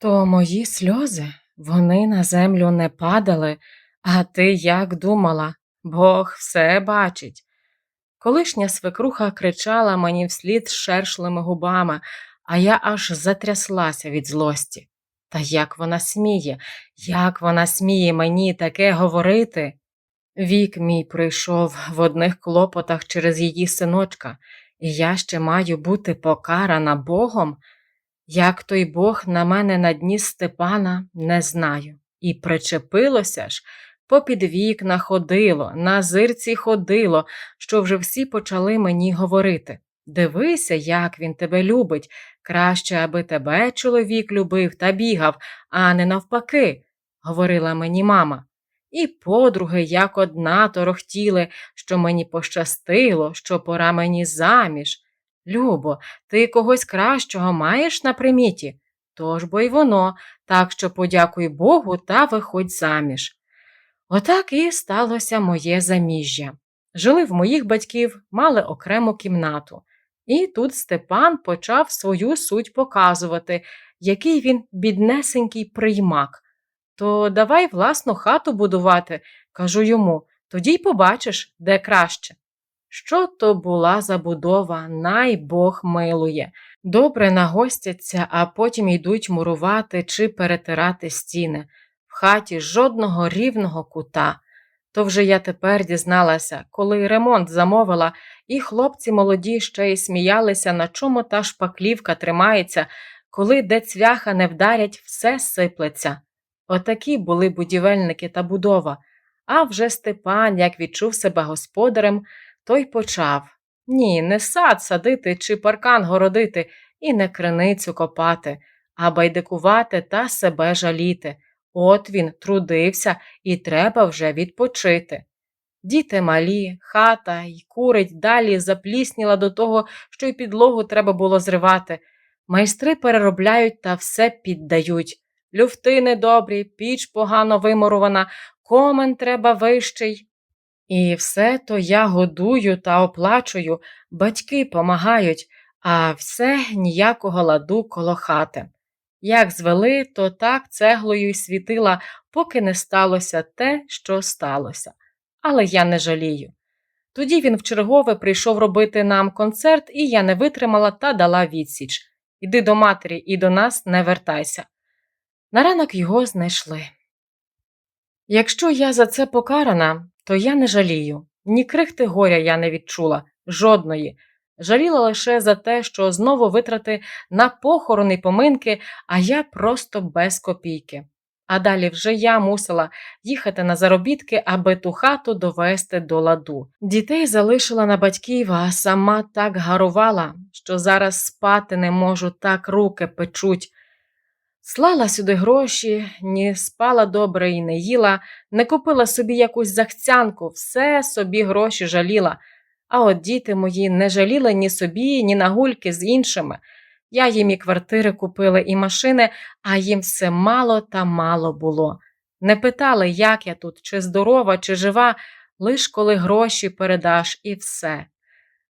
То мої сльози, вони на землю не падали, а ти як думала, Бог все бачить. Колишня свекруха кричала мені вслід шершлими губами, а я аж затряслася від злості. Та як вона сміє, як вона сміє мені таке говорити? Вік мій прийшов в одних клопотах через її синочка, і я ще маю бути покарана Богом. Як той Бог на мене на дні Степана, не знаю. І причепилося ж, попід вікна ходило, на зирці ходило, що вже всі почали мені говорити. Дивися, як він тебе любить. Краще, аби тебе чоловік любив та бігав, а не навпаки, говорила мені мама. І подруги, як одна, торохтіли, що мені пощастило, що пора мені заміж. Любо, ти когось кращого маєш на приміті? Тож бо й воно, так що подякуй Богу та виходь заміж. Отак і сталося моє заміжжя. Жили в моїх батьків, мали окрему кімнату. І тут Степан почав свою суть показувати, який він біднесенький приймак. То давай власну хату будувати, кажу йому, тоді й побачиш, де краще. Що то була за будова, най Бог милує. Добре нагостяться, а потім йдуть мурувати чи перетирати стіни. В хаті жодного рівного кута. То вже я тепер дізналася, коли ремонт замовила, і хлопці молоді ще й сміялися, на чому та шпаклівка тримається, коли де цвяха не вдарять, все сиплеться. Отакі були будівельники та будова. А вже Степан, як відчув себе господарем, той почав ні, не сад садити чи паркан городити, і не криницю копати, а байдикувати та себе жаліти. От він трудився і треба вже відпочити. Діти малі, хата й курить далі заплісніла до того, що й підлогу треба було зривати. Майстри переробляють та все піддають. Люфти недобрі, піч погано вимурувана, комен треба вищий. І все то я годую та оплачую, батьки помагають, а все ніякого ладу коло хати. Як звели, то так цеглою й світила, поки не сталося те, що сталося. Але я не жалію. Тоді він вчергове прийшов робити нам концерт, і я не витримала та дала відсіч Іди до матері і до нас не вертайся. На ранок його знайшли. Якщо я за це покарана, то я не жалію. Ні крихти горя я не відчула, жодної. Жаліла лише за те, що знову витрати на похорони поминки, а я просто без копійки. А далі вже я мусила їхати на заробітки, аби ту хату довести до ладу. Дітей залишила на батьків, а сама так гарувала, що зараз спати не можу, так руки печуть. Слала сюди гроші, ні спала добре і не їла, не купила собі якусь захцянку, все собі гроші жаліла. А от діти мої не жаліли ні собі, ні на гульки з іншими. Я їм і квартири купила, і машини, а їм все мало та мало було. Не питали, як я тут, чи здорова, чи жива, лиш коли гроші передаш, і все.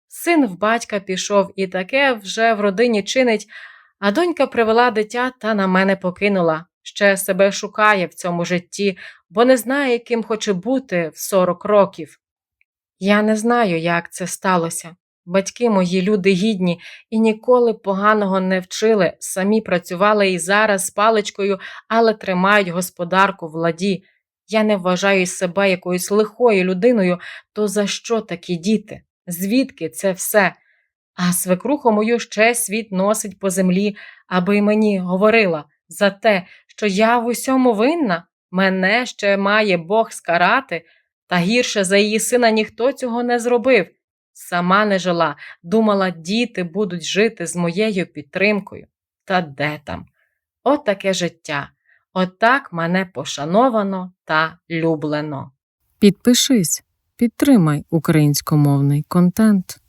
Син в батька пішов і таке вже в родині чинить, а донька привела дитя та на мене покинула. Ще себе шукає в цьому житті, бо не знає, ким хоче бути в сорок років. Я не знаю, як це сталося. Батьки мої люди гідні і ніколи поганого не вчили, самі працювали і зараз з паличкою, але тримають господарку в ладі. Я не вважаю себе якоюсь лихою людиною, то за що такі діти? Звідки це все? А свекруху мою ще світ носить по землі, аби й мені говорила за те, що я в усьому винна, мене ще має Бог скарати, та гірше за її сина ніхто цього не зробив. Сама не жила, думала, діти будуть жити з моєю підтримкою. Та де там? От таке життя. Отак мене пошановано та люблено. Підпишись, підтримай українськомовний контент.